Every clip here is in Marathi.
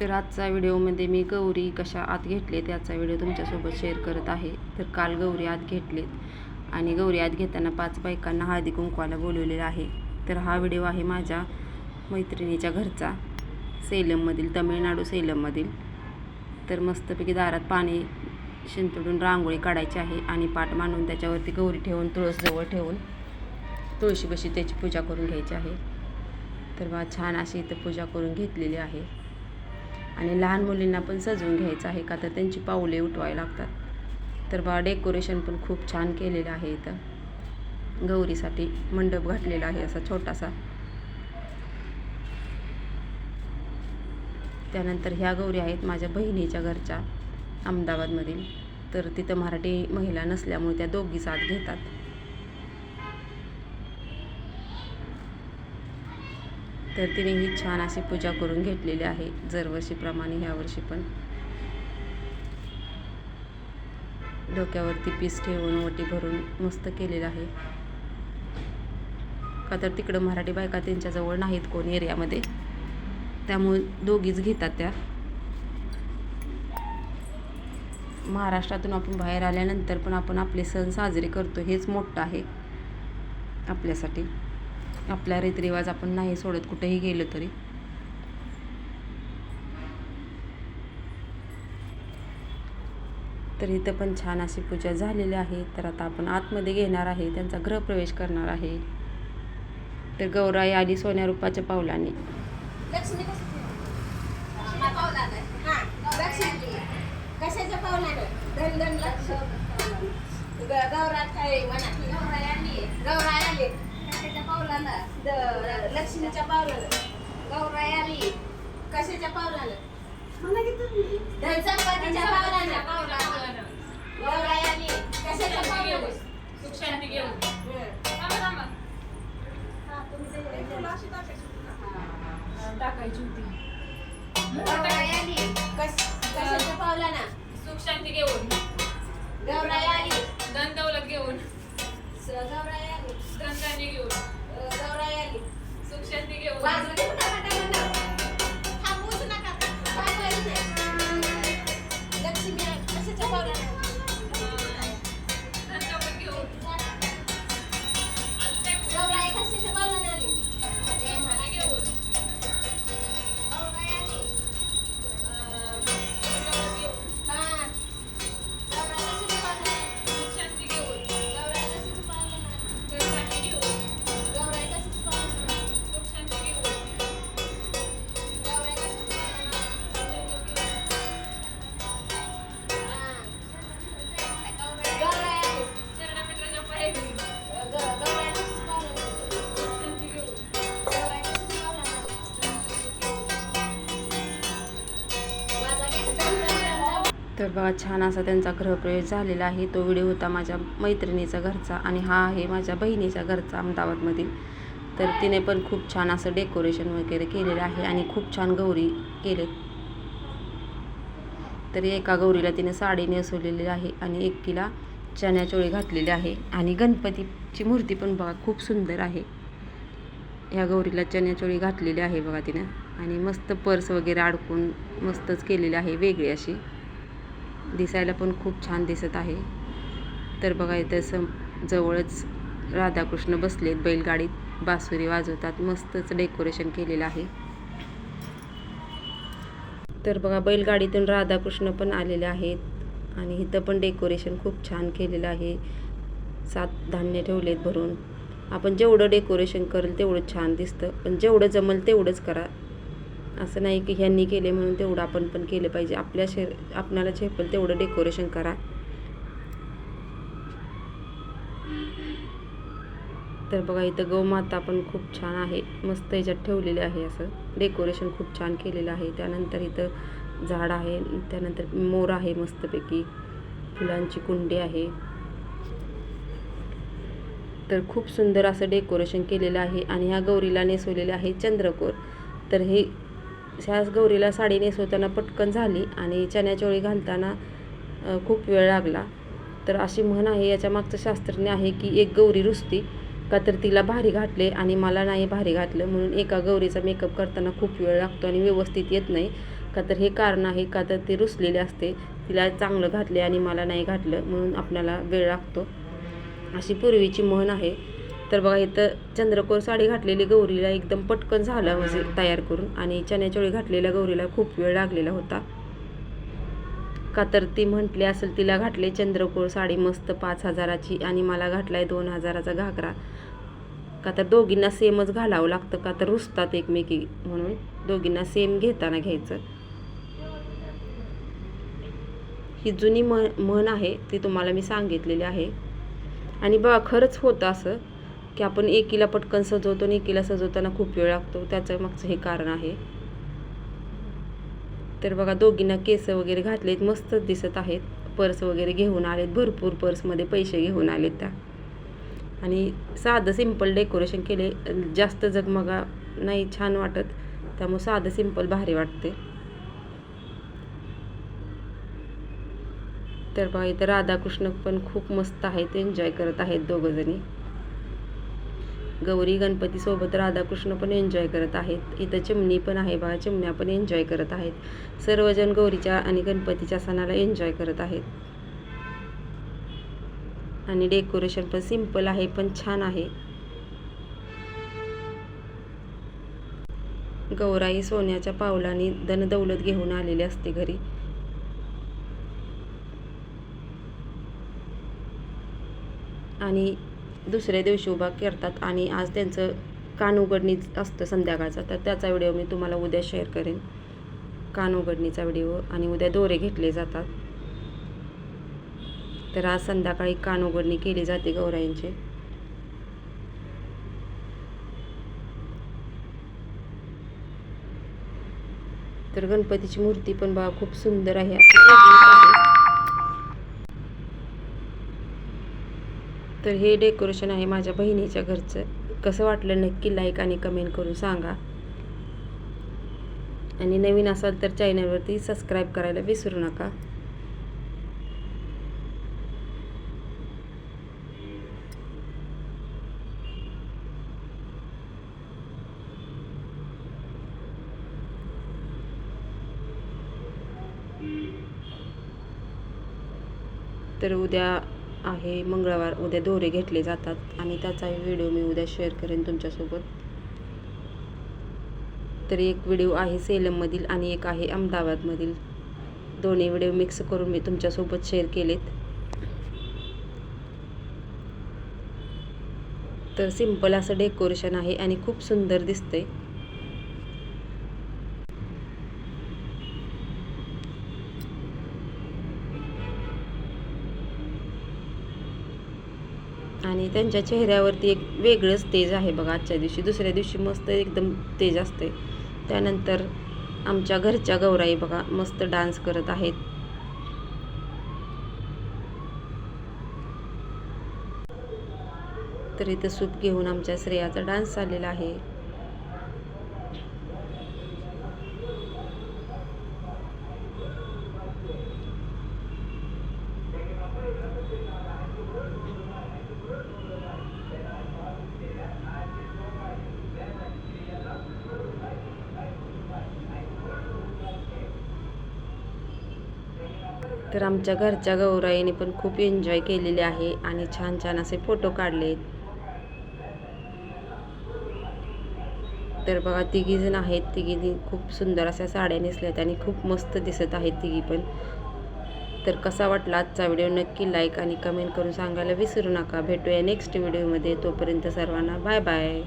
तर आजचा व्हिडिओमध्ये मी गौरी कशा आत घेतले त्याचा व्हिडिओ तुमच्यासोबत शेअर करत आहे. तर काल गौरी आत घेतलेत. आणि गौरी आत घेताना पाच बायकांना हळदी कुंकवाला बोलवलेलं आहे. तर हा व्हिडिओ आहे माझ्या मैत्रिणीच्या घरचा सेलममधील तमिळनाडू सेलममधील. तर मस्तपैकी दारात पाणी शिंतडून रांगोळी काढायची आहे आणि पाट मांडून त्याच्यावरती गौरी ठेवून तुळसजवळ ठेवून तुळशीपाशी त्याची पूजा करून घ्यायची आहे. तर बा छान अशी इथं पूजा करून घेतलेली आहे. आणि लहान मुलींना पण सजवून घ्यायचं आहे का? तर त्यांची पाऊले उठवावी लागतात. तर बा डेकोरेशन पण खूप छान केलेलं आहे इथं. गौरीसाठी मंडप घातलेला आहे असा छोटासा. त्यानंतर ह्या गौरी आहेत माझ्या बहिणीच्या घरच्या अहमदाबादमधील. तर तिथं मराठी महिला नसल्यामुळे त्या दोघी साथ घेतात. तर तिने ही छान अशी पूजा करून घेतलेली आहे दरवर्षीप्रमाणे ह्यावर्षी पण. डोक्यावरती पीस ठेवून ओटी भरून मस्त केलेलं आहे. का तर तिकडं मराठी बायका त्यांच्याजवळ नाहीत कोण एरियामध्ये. त्यामुळे दोघीच घेतात त्या. महाराष्ट्रातून आपण बाहेर आल्यानंतर पण आपण आपले सण साजरे करतो हेच मोठं आहे आपल्यासाठी. आपला रीतिरिवाज आपण नाही सोडत कुठेही गेलो तरी. तर इथं पण छान अशी पूजा झालेली आहे. तर आता आपण आतमध्ये घेणार आहे. त्यांचा गृहप्रवेश करणार आहे. तर गौराई आली सोन्या रूपाच्या पावलाने. लक्ष्मी लक्ष्मीच्या पावलानं. गौराय आली. कशाच्या पावलानं? धन संपत्तीच्या पावलानं. गौराय आली. कशाच्या पावलानं? सुख शांती घेऊन. हं. हा, टाकायची. होती. गौराय आली. कश- कशाच्या पावलानं? सुख शांती घेऊन. गौराय आली. धन दौलत घेऊन. गौराय आली. धन घेऊन. गौराई सुख शांती घेऊन. तर बघा छान असा त्यांचा गृहप्रवेश झालेला आहे. तो व्हिडिओ होता माझ्या मैत्रिणीचा घरचा आणि हा आहे माझ्या बहिणीच्या घरचा अहमदाबादमधील. तर तिने पण खूप छान असं डेकोरेशन वगैरे केलेलं आहे आणि खूप छान गौरी केले तरी एका गौरीला तिने साडी नेसवलेली आहे आणि एकीला चण्याचोळी घातलेली आहे. आणि गणपतीची मूर्ती पण बघा खूप सुंदर आहे. ह्या गौरीला चण्याचोळी घातलेली आहे बघा तिनं. आणि मस्त पर्स वगैरे अडकून मस्तच केलेली आहे वेगळी अशी. दिसायला पण खूप छान दिसत आहे. तर बघा इथं सम जवळच राधाकृष्ण बसलेत बैलगाडीत. बासुरी वाजवतात. मस्तच डेकोरेशन केलेलं आहे. तर बघा बैलगाडीतून राधाकृष्ण पण आलेले आहेत. आणि इथं पण डेकोरेशन खूप छान केलेलं आहे. सात धान्य ठेवलेत भरून. आपण जेवढं डेकोरेशन करेल तेवढं छान दिसतं. पण जेवढं जमल तेवढंच करा. असं नाही की ह्यांनी केले म्हणून तेवढं आपण पण केलं पाहिजे. आपल्या शे आपणाला झेपेल तेवढं डेकोरेशन करा. तर बघा इथं गौमाता पण खूप छान आहे. मस्त याच्यात ठेवलेले आहे असं. डेकोरेशन खूप छान केलेलं आहे. त्यानंतर इथं झाड आहे. त्यानंतर मोर आहे मस्तपैकी. फुलांची कुंडी आहे. तर खूप सुंदर असं डेकोरेशन केलेलं आहे. आणि ह्या गौरीला नेसवलेले आहे चंद्रकोर. तर हे ह्या गौरीला साडी नेसवताना पटकन झाली आणि चण्याचोळी घालताना खूप वेळ लागला. तर अशी म्हण आहे याच्या मागचं शास्त्रज्ञ आहे की एक गौरी रुसती का तर तिला भारी घातले आणि मला नाही भारी घातलं. म्हणून एका गौरीचा मेकअप करताना खूप वेळ लागतो आणि व्यवस्थित येत नाही. का तर हे कारण आहे का तर ते रुसलेले असते तिला चांगलं घातले आणि मला नाही घातलं म्हणून आपल्याला वेळ लागतो. अशी पूर्वीची म्हण आहे. तर बघा इथं चंद्रकोर साडी घातलेली गौरीला एकदम पटकन झालं म्हणजे तयार करून आणि चण्याचोळी घातलेल्या गौरीला खूप वेळ लागलेला होता. का तर ती म्हटली असेल तिला घातले चंद्रकोर साडी मस्त पाच हजाराची आणि मला घातलाय दोन हजाराचा घागरा. का तर दोघींना सेमच घालावं लागतं का तर रुसतात एकमेकी म्हणून दोघींना सेम घेताना घ्यायचं. ही जुनी म्हण म्हण आहे ती तुम्हाला मी सांगितलेली आहे. आणि बघा खरंच होतं असं. की आपण एकीला पटकन सजवतो आणि एकीला सजवताना खूप वेळ लागतो. त्याचं मागचं हे कारण आहे. तर बघा दोघींना केस वगैरे घातलेत मस्तच दिसत आहेत. पर्स वगैरे घेऊन आलेत भरपूर पर्समध्ये पैसे घेऊन आलेत. त्या आणि साधं सिंपल डेकोरेशन केले जास्त जगमगा नाही छान वाटत. त्यामुळे साधं सिंपल भारी वाटते. तर बघा इथं राधाकृष्ण पण खूप मस्त आहेत एन्जॉय करत आहेत दोघंजणी गौरी गणपतीसोबत राधाकृष्ण पण एन्जॉय करत आहेत. इथं चिमणी पण आहे बा चिमण्या पण एन्जॉय करत आहेत. सर्वजण गौरीच्या आणि गणपतीच्या सणाला एन्जॉय करत आहेत. आणि डेकोरेशन पण सिंपल आहे पण छान आहे. गौराई सोन्याच्या पावलांनी धनदौलत घेऊन आलेली असते घरी. आणि दुसऱ्या दिवशी उभा करतात आणि आज त्यांचं कान उघडणीच असतं संध्याकाळचा. तर त्याचा व्हिडिओ मी तुम्हाला उद्या शेअर करेन. कान उघडणीचा व्हिडिओ आणि उद्या दोरे घेतले जातात. तर आज संध्याकाळी कान उघडणी केली जाते गौराईंचे. तर गणपतीची मूर्ती पण बघा खूप सुंदर आहे अशी वेगळीच आहे. तर हे डेकोरेशन आहे माझ्या बहिणीच्या घरचं. कसं वाटलं नक्की लाईक आणि कमेंट करून सांगा. आणि नवीन असाल तर चॅनलवरती सबस्क्राईब करायला विसरू नका. तर उद्या आहे. मंगळवार उद्या दोरे घेतले जातात आणि त्याचाही व्हिडिओ मी उद्या शेअर करेन तुमच्यासोबत. तर एक व्हिडिओ आहे सेलममधील आणि एक आहे अहमदाबादमधील. दोन्ही व्हिडिओ मिक्स करून मी तुमच्यासोबत शेअर केलेत. तर सिंपल असं डेकोरेशन आहे आणि खूप सुंदर दिसतंय. आणि त्यांच्या चेहऱ्यावरती एक वेगळंच तेज आहे बघा आजच्या दिवशी. दुसऱ्या दिवशी मस्त एकदम तेज असते. त्यानंतर आमच्या घरच्या गौराई बघा मस्त डान्स करत आहेत. तर इथं सूप घेऊन आमच्या श्रेयाचा डान्स चाललेला आहे. तर आमच्या घरच्या गौराईने पण खूप एन्जॉय केलेले आहे आणि छान छान असे फोटो काढले तर बघा तिघी जण आहेत. तिघींनी खूप सुंदर अशा साड्या नेसल्यात आणि खूप मस्त दिसत आहेत तिघी पण. तर कसा वाटला आजचा व्हिडिओ नक्की लाईक आणि कमेंट करून सांगायला विसरू नका. भेटूया नेक्स्ट व्हिडिओमध्ये तोपर्यंत सर्वांना बाय बाय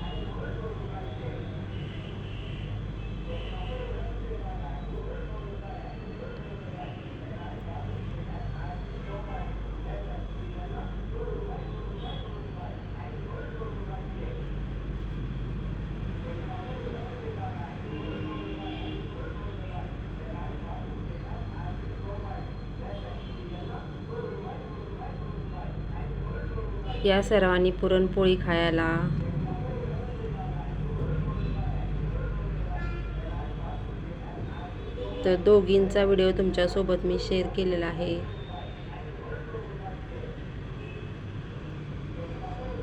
या सर्वांनी पुरणपोळी खायला. तर दोघींचा व्हिडिओ तुमच्यासोबत मी शेअर केलेला आहे.